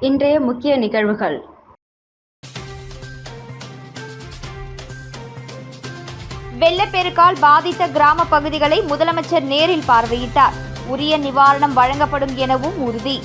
இன்றைய முக்கிய நிகழ்வுகள். வெள்ளப்பெருக்கால் பாதித்த கிராம பகுதிகளை முதலமைச்சர் நேரில் பார்வையிட்டார். உரிய நிவாரணம் வழங்கப்படும் எனவும் உறுதி.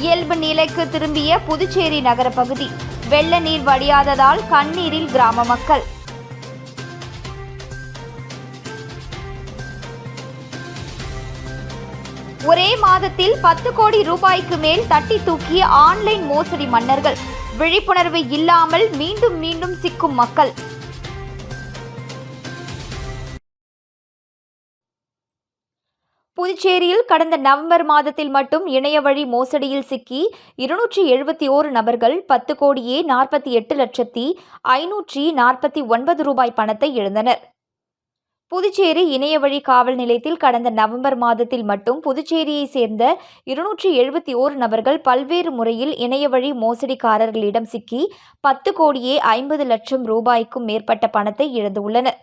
இயல்பு நிலைக்கு திரும்பிய புதுச்சேரி நகர பகுதி. வெள்ள நீர் வடியாததால் கண்ணீரில் கிராம மக்கள். ஒரே மாதத்தில் பத்து கோடி ரூபாய்க்கு மேல் தட்டி தூக்கிய ஆன்லைன் மோசடி மன்னர்கள். விழிப்புணர்வு இல்லாமல் மீண்டும் மீண்டும் சிக்கும் மக்கள். புதுச்சேரியில் கடந்த நவம்பர் மாதத்தில் மட்டும் இணைய வழி மோசடியில் சிக்கி இருநூற்றி எழுபத்தி ஓரு நபர்கள் பத்து கோடியே நாற்பத்தி எட்டு லட்சத்தி ஐநூற்றி நாற்பத்தி ஒன்பது ரூபாய் பணத்தை இழந்தனர். புதுச்சேரி இணையவழி காவல் நிலையத்தில் கடந்த நவம்பர் மாதத்தில் மட்டும் புதுச்சேரியை சேர்ந்த இருநூற்றி எழுபத்தி ஓரு நபர்கள் பல்வேறு முறையில் இணையவழி மோசடிக்காரர்களிடம் சிக்கி பத்து கோடியே ஐம்பது லட்சம் ரூபாய்க்கும் மேற்பட்ட பணத்தை இழந்துள்ளனர்.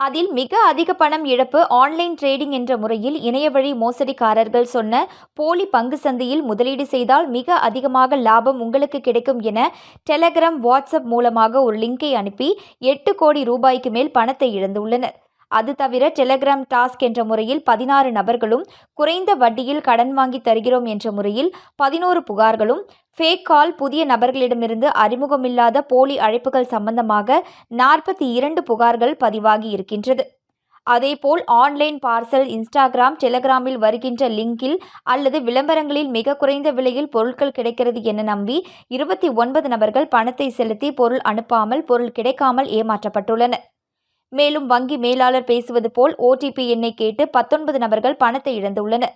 அதில் மிக அதிக பணம் இழப்பு ஆன்லைன் ட்ரேடிங் என்ற முறையில் இணையவழி மோசடிக்காரர்கள் சொன்ன போலி பங்கு சந்தையில் முதலீடு செய்தால் மிக அதிகமாக லாபம் உங்களுக்கு கிடைக்கும் என டெலகிராம் வாட்ஸ்அப் மூலமாக ஒரு லிங்கை அனுப்பி எட்டு கோடி ரூபாய்க்கு மேல் பணத்தை இழந்துள்ளனர். அது தவிர டெலகிராம் டாஸ்க் என்ற முறையில் பதினாறு நபர்களும் குறைந்த வட்டியில் கடன் வாங்கி தருகிறோம் என்ற முறையில் பதினோரு புகார்களும் ஃபேக் கால் புதிய நபர்களிடமிருந்து அறிமுகமில்லாத போலி அழைப்புகள் சம்பந்தமாக நாற்பத்தி இரண்டு புகார்கள் பதிவாகி இருக்கின்றது. அதேபோல் ஆன்லைன் பார்சல் இன்ஸ்டாகிராம் டெலகிராமில் வருகின்ற லிங்கில் அல்லது விளம்பரங்களில் மிக குறைந்த விலையில் பொருட்கள் கிடைக்கிறது என நம்பி இருபத்தி ஒன்பது நபர்கள் பணத்தை செலுத்தி பொருள் அனுப்பாமல் பொருள் கிடைக்காமல் ஏமாற்றப்பட்டுள்ளனர். மேலும் வங்கி மேலாளர் பேசுவது போல் ஓடிபி எண்ணை கேட்டு பத்தொன்பது நபர்கள் பணத்தை இழந்துள்ளனர்.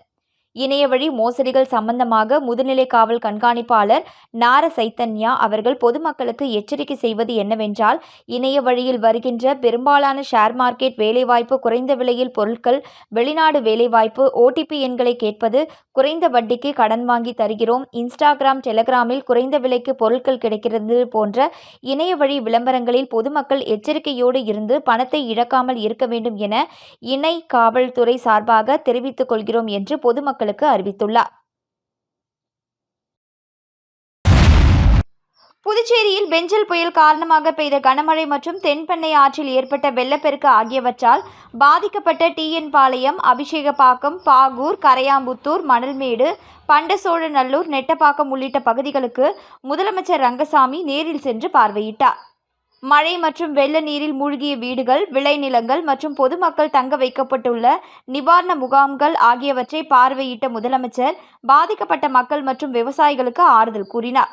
இணைய வழி மோசடிகள் சம்பந்தமாக முதுநிலை காவல் கண்காணிப்பாளர் நார சைத்தன்யா அவர்கள் பொதுமக்களுக்கு எச்சரிக்கை செய்வது என்னவென்றால் இணைய வழியில் வருகின்ற பெரும்பாலான ஷேர் மார்க்கெட் வேலைவாய்ப்பு குறைந்த விலையில் பொருட்கள் வெளிநாடு வேலைவாய்ப்பு ஓடிபி எண்களை கேட்பது குறைந்த வட்டிக்கு கடன் வாங்கி தருகிறோம் இன்ஸ்டாகிராம் டெலகிராமில் குறைந்த விலைக்கு பொருட்கள் கிடைக்கிறது போன்ற இணைய வழி விளம்பரங்களில் பொதுமக்கள் எச்சரிக்கையோடு இருந்து பணத்தை இழக்காமல் இருக்க வேண்டும் என இணை காவல்துறை சார்பாக தெரிவித்துக் கொள்கிறோம் என்று பொதுமக்களுக்கு அறிவித்துள்ளார். புதுச்சேரியில் பெஞ்சல் புயல் காரணமாக பெய்த கனமழை மற்றும் தென்பெண்ணை ஆற்றில் ஏற்பட்ட வெள்ளப்பெருக்கு ஆகியவற்றால் பாதிக்கப்பட்ட டிஎன் பாளையம் அபிஷேகப்பாக்கம் பாகூர் கரையாம்புத்தூர் மணல்மேடு பண்டசோழநல்லூர் நெட்டப்பாக்கம் உள்ளிட்ட பகுதிகளுக்கு முதலமைச்சர் ரங்கசாமி நேரில் சென்று பார்வையிட்டார். மழை மற்றும் வெள்ள நீரில் மூழ்கிய வீடுகள் விளைநிலங்கள் மற்றும் பொதுமக்கள் தங்க வைக்கப்பட்டுள்ள நிவாரண முகாம்கள் ஆகியவற்றை பார்வையிட்ட முதலமைச்சர் பாதிக்கப்பட்ட மக்கள் மற்றும் விவசாயிகளுக்கு ஆறுதல் கூறினார்.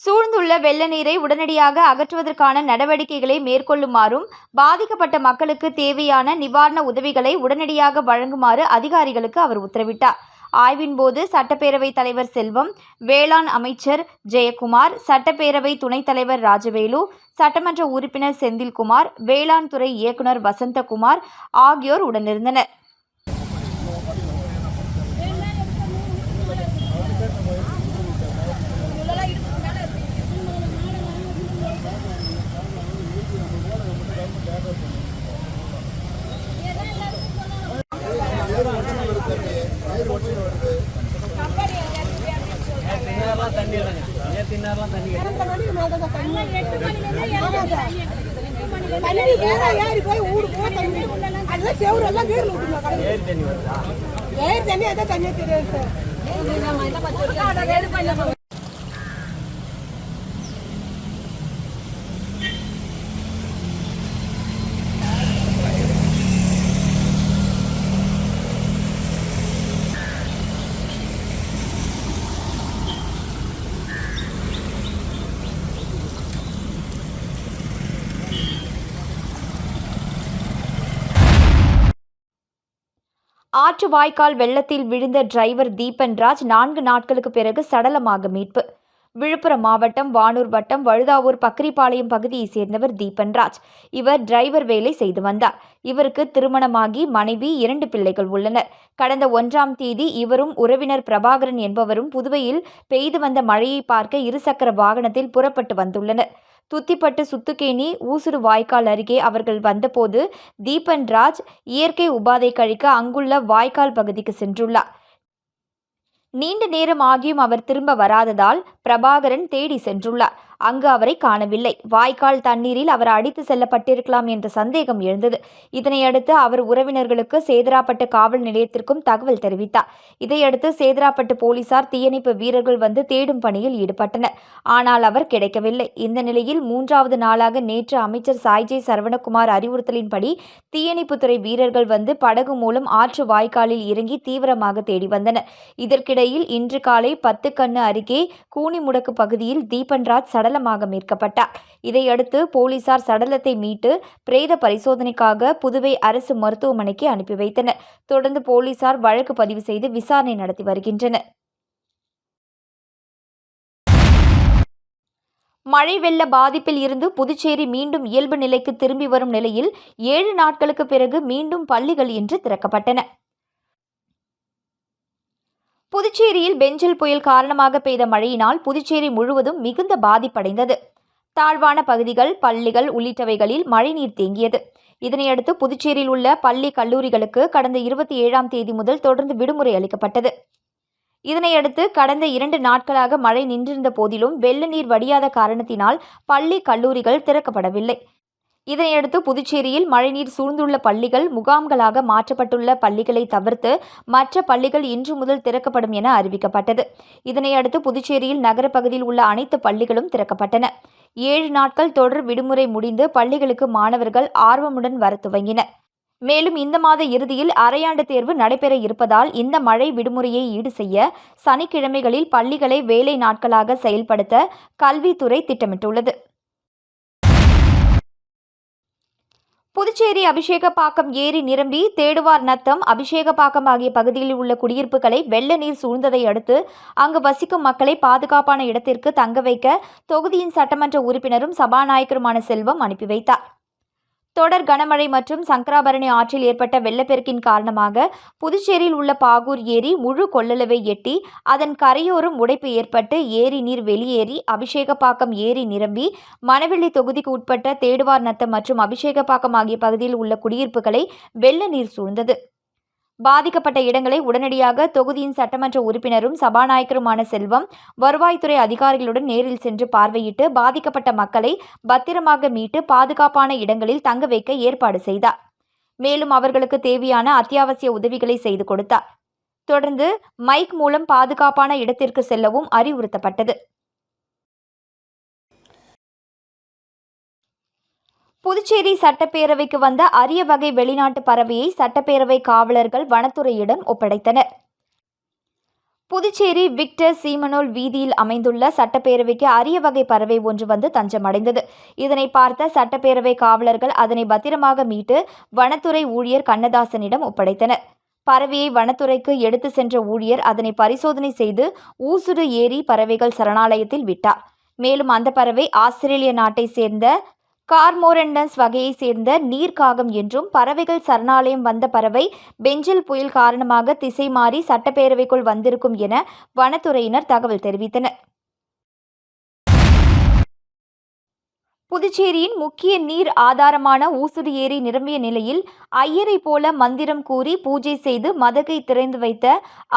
சூழ்ந்துள்ள வெள்ள நீரை உடனடியாக அகற்றுவதற்கான நடவடிக்கைகளை மேற்கொள்ளுமாறும் பாதிக்கப்பட்ட மக்களுக்கு தேவையான நிவாரண உதவிகளை உடனடியாக வழங்குமாறு அதிகாரிகளுக்கு அவர் உத்தரவிட்டார். ஆய்வின் போது சட்டப்பேரவை தலைவர் செல்வம் வேளாண் அமைச்சர் ஜெயக்குமார் சட்டப்பேரவை துணைத் தலைவர் ராஜவேலு சட்டமன்ற உறுப்பினர் செந்தில்குமார் வேளாண் துறை இயக்குனர் வசந்தகுமார் ஆகியோர் உடனிருந்தனர். ¿Qué tal? ¿Qué ஆற்று வாய்க்கால் வெள்ளத்தில் விழுந்த டிரைவர் தீபன்ராஜ் நான்கு நாட்களுக்கு பிறகு சடலமாக மீட்பு. விழுப்புரம் மாவட்டம் வானூர் வட்டம் வழுதாவூர் பக்ரிபாளையம் பகுதியைச் சேர்ந்தவர் தீபன்ராஜ் இவர் டிரைவர் வேலை செய்து வந்தார். இவருக்கு திருமணமாகி மனைவி இரண்டு பிள்ளைகள் உள்ளனர். கடந்த ஒன்றாம் தேதி இவரும் உறவினர் பிரபாகரன் என்பவரும் புதுவையில் பெய்து வந்த மழையை பார்க்க இருசக்கர வாகனத்தில் புறப்பட்டு வந்துள்ளனர். துத்திப்பட்டு சுத்துக்கேணி ஊசுறு வாய்க்கால் அருகே அவர்கள் வந்தபோது தீபன் ராஜ் இயற்கை உபாதை கழிக்க அங்குள்ள வாய்க்கால் பகுதிக்கு சென்றுள்ளார். நீண்ட நேரம் ஆகியும் அவர் திரும்ப வராததால் பிரபாகரன் தேடி சென்றுள்ளார். அங்கு அவரை காணவில்லை. வாய்க்கால் தண்ணீரில் அவர் அடித்து செல்லப்பட்டிருக்கலாம் என்ற சந்தேகம் எழுந்தது. இதனையடுத்து அவர் உறவினர்களுக்கு சேதராப்பட்டு காவல் நிலையத்திற்கும் தகவல் தெரிவித்தார். இதையடுத்து சேதராப்பட்டு போலீசார் தீயணைப்பு வீரர்கள் வந்து தேடும் பணியில் ஈடுபட்டனர். ஆனால் அவர் கிடைக்கவில்லை. இந்த நிலையில் மூன்றாவது நாளாக நேற்று அமைச்சர் சாய்ஜே சரவணகுமார் அறிவுறுத்தலின்படி தீயணைப்புத்துறை வீரர்கள் வந்து படகு மூலம் ஆற்று வாய்க்காலில் இறங்கி தீவிரமாக தேடி வந்தனர். இதற்கிடையில் இன்று காலை பத்து கண்ணு அருகே கூனிமுடக்கு பகுதியில் தீபன்ராஜ் சடலமாக மீட்கப்பட்டார். இதையடுத்து போலீசார் சடலத்தை மீட்டு பிரேத பரிசோதனைக்காக புதுவை அரசு மருத்துவமனைக்கு அனுப்பி வைத்தனர். தொடர்ந்து போலீசார் வழக்கு பதிவு செய்து விசாரணை நடத்தி வருகின்றனர். மழை வெள்ள பாதிப்பில் இருந்து புதுச்சேரி மீண்டும் இயல்பு நிலைக்கு திரும்பி வரும் நிலையில் ஏழு நாட்களுக்கு பிறகு மீண்டும் பள்ளிகள் இன்று திறக்கப்பட்டன. புதுச்சேரியில் பெஞ்சல் புயல் காரணமாக பெய்த மழையினால் புதுச்சேரி முழுவதும் மிகுந்த பாதிப்படைந்தது. தாழ்வான பகுதிகள் பள்ளிகள் உள்ளிட்டவைகளில் மழைநீர் தேங்கியது. இதனையடுத்து புதுச்சேரியில் உள்ள பள்ளி கல்லூரிகளுக்கு கடந்த இருபத்தி ஏழாம் தேதி முதல் தொடர்ந்து விடுமுறை அளிக்கப்பட்டது. இதனையடுத்து கடந்த இரண்டு நாட்களாக மழை நின்றிருந்த போதிலும் வெள்ள நீர் வடியாத காரணத்தினால் பள்ளி கல்லூரிகள் திறக்கப்படவில்லை. இதனையடுத்து புதுச்சேரியில் மழைநீர் சூழ்ந்துள்ள பள்ளிகள் முகாம்களாக மாற்றப்பட்டுள்ள பள்ளிகளை தவிர்த்து மற்ற பள்ளிகள் இன்று முதல் திறக்கப்படும் என அறிவிக்கப்பட்டது. இதனையடுத்து புதுச்சேரியில் நகரப்பகுதியில் உள்ள அனைத்து பள்ளிகளும் திறக்கப்பட்டன. ஏழு நாட்கள் தொடர் விடுமுறை முடிந்து பள்ளிகளுக்கு மாணவர்கள் ஆர்வமுடன் வர துவங்கினர். மேலும் இந்த மாத இறுதியில் அரையாண்டு தேர்வு நடைபெற இருப்பதால் இந்த மழை விடுமுறையை ஈடு செய்ய சனிக்கிழமைகளில் பள்ளிகளை வேலை நாட்களாக செயல்படுத்த கல்வித்துறை திட்டமிட்டுள்ளது. புதுச்சேரி அபிஷேகப்பாக்கம் ஏரி நிரம்பி தேடுவார் நத்தம் அபிஷேகப்பாக்கம் ஆகிய பகுதியில் உள்ள குடியிருப்புகளை வெள்ள நீர் சூழ்ந்ததை அடுத்து அங்கு வசிக்கும் மக்களை பாதுகாப்பான இடத்திற்கு தங்க வைக்க தொகுதியின் சட்டமன்ற உறுப்பினரும் சபாநாயகருமான செல்வம் அனுப்பி வைத்தார். தொடர் கனமழை மற்றும் சங்கராபரணி ஆற்றில் ஏற்பட்ட வெள்ளப்பெருக்கின் காரணமாக புதுச்சேரியில் உள்ள பாகூர் ஏரி முழு கொள்ளளவை எட்டி அதன் கரையோரம் உடைப்பு ஏற்பட்டு ஏரி நீர் வெளியேறி அபிஷேகப்பாக்கம் ஏரி நிரம்பி மணவெள்ளி தொகுதிக்கு உட்பட்ட தேடுவார் நத்தம் மற்றும் அபிஷேகப்பாக்கம் ஆகிய பகுதியில் உள்ள குடியிருப்புகளை வெள்ள நீர் சூழ்ந்தது. பாதிக்கப்பட்ட இடங்களை உடனடியாக தொகுதியின் சட்டமன்ற உறுப்பினரும் சபாநாயகருமான செல்வம் வருவாய்த்துறை அதிகாரிகளுடன் நேரில் சென்று பார்வையிட்டு பாதிக்கப்பட்ட மக்களை பத்திரமாக மீட்டு பாதுகாப்பான இடங்களில் தங்க வைக்க ஏற்பாடு செய்தார். மேலும் அவர்களுக்கு தேவையான அத்தியாவசிய உதவிகளை செய்து கொடுத்தார். தொடர்ந்து மைக் மூலம் பாதுகாப்பான இடத்திற்கு செல்லவும் அறிவுறுத்தப்பட்டது. புதுச்சேரி சட்டப்பேரவைக்கு வந்த அரிய வகை வெளிநாட்டு பறவையை சட்டப்பேரவை காவலர்கள் வனத்துறையிடம் ஒப்படைத்தனர். புதுச்சேரி விக்டர் சீமனோல் வீதியில் அமைந்துள்ள சட்டப்பேரவைக்கு அரிய வகை பறவை ஒன்று வந்து தஞ்சமடைந்தது. இதனை பார்த்த சட்டப்பேரவை காவலர்கள் அதனை பத்திரமாக மீட்டு வனத்துறை ஊழியர் கண்ணதாசனிடம் ஒப்படைத்தனர். பறவையை வனத்துறைக்கு எடுத்து சென்ற ஊழியர் அதனை பரிசோதனை செய்து ஊசுடு ஏரி பறவைகள் சரணாலயத்தில் விட்டார். மேலும் அந்த பறவை ஆஸ்திரேலிய நாட்டை சேர்ந்த கார்மோரண்டன்ஸ் வகையைச் சேர்ந்த நீர்க்காகம் என்றும் பறவைகள் சரணாலயம் வந்த பறவை பெஞ்சில் புயல் காரணமாக திசை மாறி சட்டப்பேரவைக்குள் வந்திருக்கும் என வனத்துறையினர் தகவல் தெரிவித்தனர். புதுச்சேரியின் முக்கிய நீர் ஆதாரமான ஊசுடு ஏரி நிரம்பிய நிலையில் ஐயரை போல மந்திரம் கூறி பூஜை செய்து மதகை திறந்து வைத்த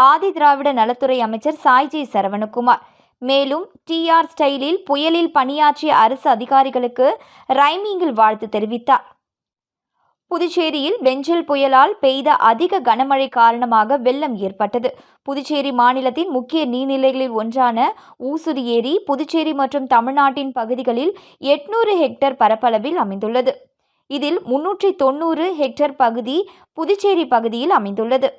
ஆதி திராவிட நலத்துறை அமைச்சர் சாய்ஜி சரவணகுமார். மேலும் டிஆர் ஸ்டைலில் புயலில் பணியாற்றிய அரசு அதிகாரிகளுக்கு ரைமிங்கில் வாழ்த்து தெரிவித்தார். புதுச்சேரியில் வெஞ்சல் புயலால் பெய்த அதிக கனமழை காரணமாக வெள்ளம் ஏற்பட்டது. புதுச்சேரி மாநிலத்தின் முக்கிய நீர்நிலைகளில் ஒன்றான ஊசுரி ஏரி புதுச்சேரி மற்றும் தமிழ்நாட்டின் பகுதிகளில் எட்நூறு ஹெக்டேர் பரப்பளவில் அமைந்துள்ளது. இதில் முன்னூற்றி தொண்ணூறு ஹெக்டேர் பகுதி புதுச்சேரி பகுதியில் அமைந்துள்ளது.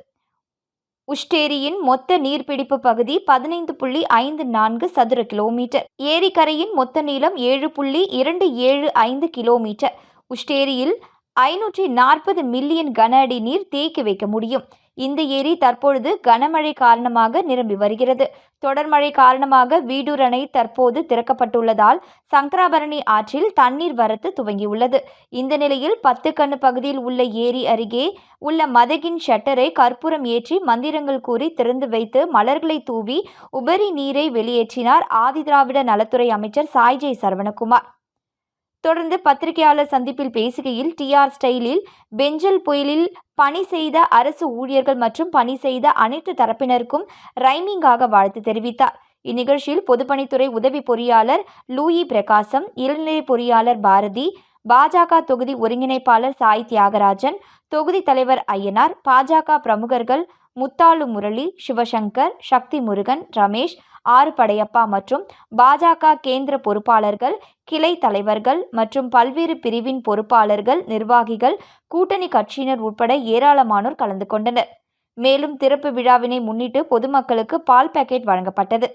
உஷ்டேரியின் மொத்த நீர்பிடிப்பு பகுதி பதினைந்து புள்ளி ஐந்து நான்கு சதுர கிலோமீட்டர். ஏரிக்கரையின் மொத்த நீளம் ஏழு புள்ளி இரண்டு ஏழு ஐந்து கிலோமீட்டர். உஷ்டேரியில் ஐநூற்றி நாற்பது மில்லியன் கன அடி நீர் தேக்கி வைக்க முடியும். இந்த ஏரி தற்பொழுது கனமழை காரணமாக நிரம்பி வருகிறது. தொடர் மழை காரணமாக வீடூர் அணை தற்போது திறக்கப்பட்டுள்ளதால் சங்கராபரணி ஆற்றில் தண்ணீர் வரத்து துவங்கியுள்ளது. இந்த நிலையில் பத்து கண்ணு பகுதியில் உள்ள ஏரி அருகே உள்ள மதகின் ஷட்டரை கற்பூரம் ஏற்றி மந்திரங்கள் கூறி திறந்து வைத்து மலர்களை தூவி உபரி நீரை வெளியேற்றினார் ஆதிதிராவிட நலத்துறை அமைச்சர் சாய்ஜெய் சரவணகுமார். தொடர்ந்து பத்திரிகையாளர் சந்திப்பில் பேசுகையில் டிஆர் ஸ்டைலில் பெஞ்சல் புயலில் பணி செய்த அரசு ஊழியர்கள் மற்றும் பணி செய்த அனைத்து தரப்பினருக்கும் ரைமிங்காக வாழ்த்து தெரிவித்தார். இந்நிகழ்ச்சியில் பொதுப்பணித்துறை உதவி பொறியாளர் லூயி பிரகாசம் இளநிலை பொறியாளர் பாரதி பாஜக தொகுதி ஒருங்கிணைப்பாளர் சாய் தியாகராஜன் தொகுதி தலைவர் ஐயனார் பாஜக பிரமுகர்கள் முத்தாலு முரளி சிவசங்கர் சக்தி முருகன் ரமேஷ் ஆறு படையப்பா மற்றும் பாஜக கேந்திர பொறுப்பாளர்கள் கிளை தலைவர்கள் மற்றும் பல்வேறு பிரிவின் பொறுப்பாளர்கள் நிர்வாகிகள் கூட்டணி கட்சியினர் உட்பட ஏராளமானோர் கலந்து கொண்டனர். மேலும் திறப்பு விழாவினை முன்னிட்டு பொதுமக்களுக்கு பால் பாக்கெட் வழங்கப்பட்டது.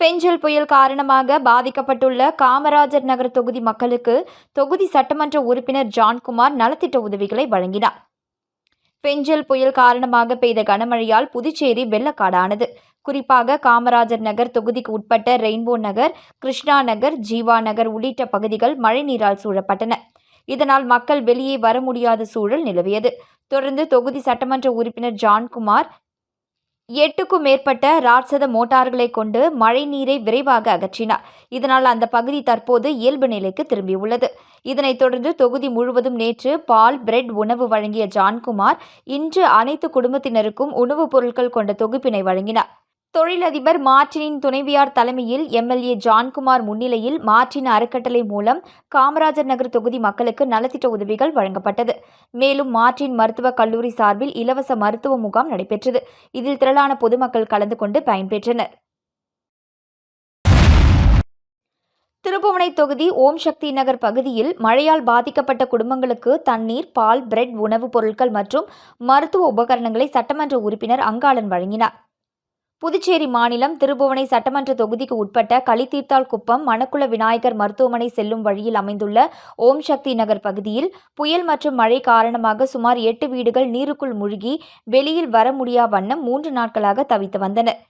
பெஞ்சல் புயல் காரணமாக பாதிக்கப்பட்டுள்ள காமராஜர் நகர் தொகுதி மக்களுக்கு தொகுதி சட்டமன்ற உறுப்பினர் ஜான்குமார் நலத்திட்ட உதவிகளை வழங்கினார். பெஞ்சல் புயல் காரணமாக பெய்த கனமழையால் புதுச்சேரி வெள்ளக்காடானது. குறிப்பாக காமராஜர் நகர் தொகுதிக்கு உட்பட்ட ரெயின்போ நகர் கிருஷ்ணா நகர் ஜீவா நகர் உள்ளிட்ட பகுதிகள் மழைநீரால் சூழப்பட்டன. இதனால் மக்கள் வெளியே வர முடியாத சூழல் நிலவியது. தொடர்ந்து தொகுதி சட்டமன்ற உறுப்பினர் ஜான்குமார் எட்டுக்கும் மேற்பட்ட ராட்சத மோட்டார்களை கொண்டு மழை நீரை விரைவாக அகற்றினார். இதனால் அந்த பகுதி தற்போது இயல்பு நிலைக்கு திரும்பியுள்ளது. இதனைத் தொடர்ந்து தொகுதி முழுவதும் நேற்று பால் பிரெட் உணவு வழங்கிய ஜான்குமார் இன்று அனைத்து குடும்பத்தினருக்கும் உணவுப் பொருட்கள் கொண்ட தொகுப்பினை வழங்கினார். தொழிலதிபர் மார்டினின் துணைவியார் தலைமையில் எம்எல்ஏ ஜான்குமார் முன்னிலையில் மார்டின் அறக்கட்டளை மூலம் காமராஜர் நகர் தொகுதி மக்களுக்கு நலத்திட்ட உதவிகள் வழங்கப்பட்டது. மேலும் மார்டின் மருத்துவக் கல்லூரி சார்பில் இலவச மருத்துவ முகாம் நடைபெற்றது. இதில் திரளான பொதுமக்கள் கலந்து கொண்டு பயன்பெற்றனர். திருப்புவனை தொகுதி ஓம் சக்தி நகர் பகுதியில் மழையால் பாதிக்கப்பட்ட குடும்பங்களுக்கு தண்ணீர் பால் பிரெட் உணவுப் பொருட்கள் மற்றும் மருத்துவ உபகரணங்களை சட்டமன்ற உறுப்பினர் அங்காளன் வழங்கினார். புதுச்சேரி மாநிலம் திருபுவனை சட்டமன்ற தொகுதிக்கு உட்பட்ட களித்தீர்த்தால் குப்பம் மணக்குள விநாயகர் மருத்துவமனை செல்லும் வழியில் அமைந்துள்ள ஓம் சக்தி நகர் பகுதியில் புயல் மற்றும் மழை காரணமாக சுமார் எட்டு வீடுகள் நீருக்குள் மூழ்கி வெளியில் வர முடியா வண்ணம் மூன்று நாட்களாக தவித்து வந்தனர்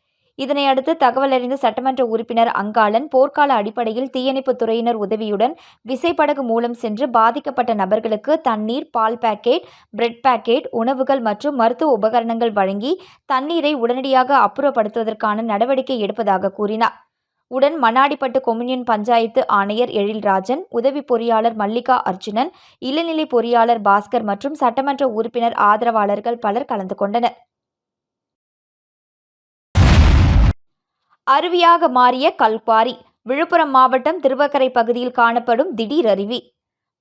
இதனையடுத்து தகவல் அறிந்த சட்டமன்ற உறுப்பினர் அங்காளன் போர்க்கால அடிப்படையில் தீயணைப்புத் துறையினர் உதவியுடன் விசைப்படகு மூலம் சென்று பாதிக்கப்பட்ட நபர்களுக்கு தண்ணீர் பால் பாக்கெட் பிரெட் பாக்கெட் உணவுகள் மற்றும் மருத்துவ உபகரணங்கள் வழங்கி தண்ணீரை உடனடியாக அப்புறப்படுத்துவதற்கான நடவடிக்கை எடுப்பதாக கூறினார். உடன் மண்ணாடிப்பட்டு கொம்யூனியன் பஞ்சாயத்து ஆணையர் எழில்ராஜன் உதவி பொறியாளர் மல்லிகா அர்ஜுனன் இளநிலை பொறியாளர் பாஸ்கர் மற்றும் சட்டமன்ற உறுப்பினர் ஆதரவாளர்கள் பலர் கலந்து கொண்டனர். அருவியாக மாறிய கல்குவாரி விழுப்புரம் மாவட்டம் திருவக்கரை பகுதியில் காணப்படும் திடீர் அருவி.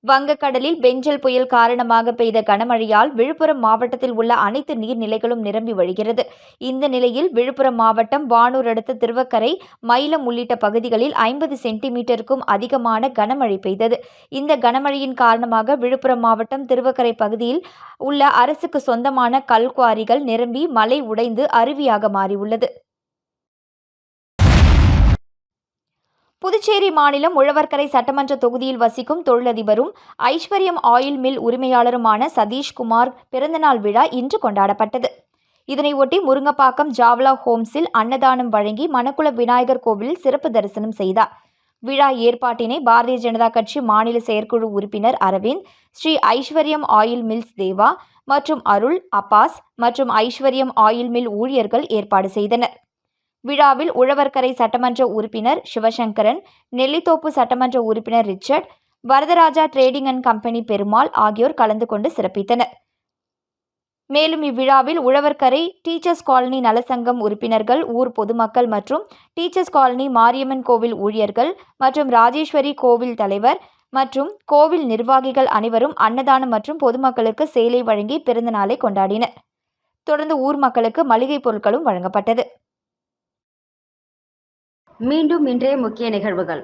வங்கக்கடலில் பெஞ்சல் புயல் காரணமாக பெய்த கனமழையால் விழுப்புரம் மாவட்டத்தில் உள்ள அனைத்து நீர்நிலைகளும் நிரம்பி வழிகிறது. இந்த நிலையில் விழுப்புரம் மாவட்டம் வானூர் அடுத்த திருவக்கரை மயிலம் உள்ளிட்ட பகுதிகளில் ஐம்பது சென்டிமீட்டருக்கும் அதிகமான கனமழை பெய்தது. இந்த கனமழையின் காரணமாக விழுப்புரம் மாவட்டம் திருவக்கரை பகுதியில் உள்ள அரசுக்கு சொந்தமான கல்குவாரிகள் நிரம்பி மலை உடைந்து அருவியாக மாறியுள்ளது. புதுச்சேரி மாநிலம் உழவர்கரை சட்டமன்ற தொகுதியில் வசிக்கும் தொழிலதிபரும் ஐஸ்வர்யம் ஆயில் மில் உரிமையாளருமான சதீஷ்குமார் பிறந்தநாள் விழா இன்று கொண்டாடப்பட்டது. இதனையொட்டி முருங்கப்பாக்கம் ஜாவ்லா ஹோம்ஸில் அன்னதானம் வழங்கி மணக்குள விநாயகர் கோவிலில் சிறப்பு தரிசனம் செய்தார். விழா ஏற்பாட்டினை பாரதிய ஜனதா கட்சி மாநில செயற்குழு உறுப்பினர் அரவிந்த் ஸ்ரீ ஐஸ்வர்யம் ஆயில் மில்ஸ் தேவா மற்றும் அருள் அப்பாஸ் மற்றும் ஐஸ்வர்யம் ஆயில் மில் ஊழியர்கள் ஏற்பாடு செய்தனர். விழாவில் உழவர்கரை சட்டமன்ற உறுப்பினர் சிவசங்கரன் நெல்லித்தோப்பு சட்டமன்ற உறுப்பினர் Richard Varadaraja trading and company Perumal ஆகியோர் கலந்து கொண்டு சிறப்பித்தனர். மேலும் இவ்விழாவில் உழவர்கரை டீச்சர்ஸ் காலனி நலசங்கம் உறுப்பினர்கள் ஊர் பொதுமக்கள் மற்றும் டீச்சர்ஸ் காலனி மாரியம்மன் கோவில் ஊழியர்கள் மற்றும் ராஜேஸ்வரி கோவில் தலைவர் மற்றும் கோவில் நிர்வாகிகள் அனைவரும் அன்னதானம் மற்றும் பொதுமக்களுக்கு சேலை வழங்கி பிறந்த நாளை கொண்டாடினர். தொடர்ந்து ஊர் மக்களுக்கு மளிகை பொருட்களும் வழங்கப்பட்டது. மீண்டும் இன்றைய முக்கிய நிகழ்வுகள்.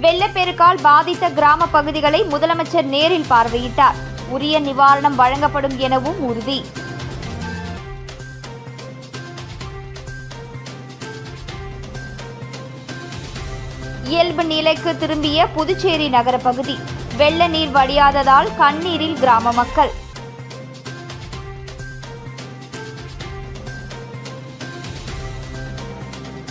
வெள்ளப்பெருக்கால் பாதித்த கிராம பகுதிகளை முதலமைச்சர் நேரில் பார்வையிட்டார். உரிய நிவாரணம் வழங்கப்படும் எனவும் உறுதி. இயல்பு நிலைக்கு திரும்பிய புதுச்சேரி நகர பகுதி. வெள்ள நீர் வடியாததால் கண்ணீரில் கிராம மக்கள்.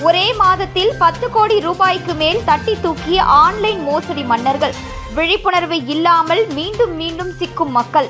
ஒரே மாதத்தில் பத்து கோடி ரூபாய்க்கு மேல் தட்டி தூக்கிய ஆன்லைன் மோசடி மன்னர்கள். விழிப்புணர்வு இல்லாமல் மீண்டும் மீண்டும் சிக்கும் மக்கள்.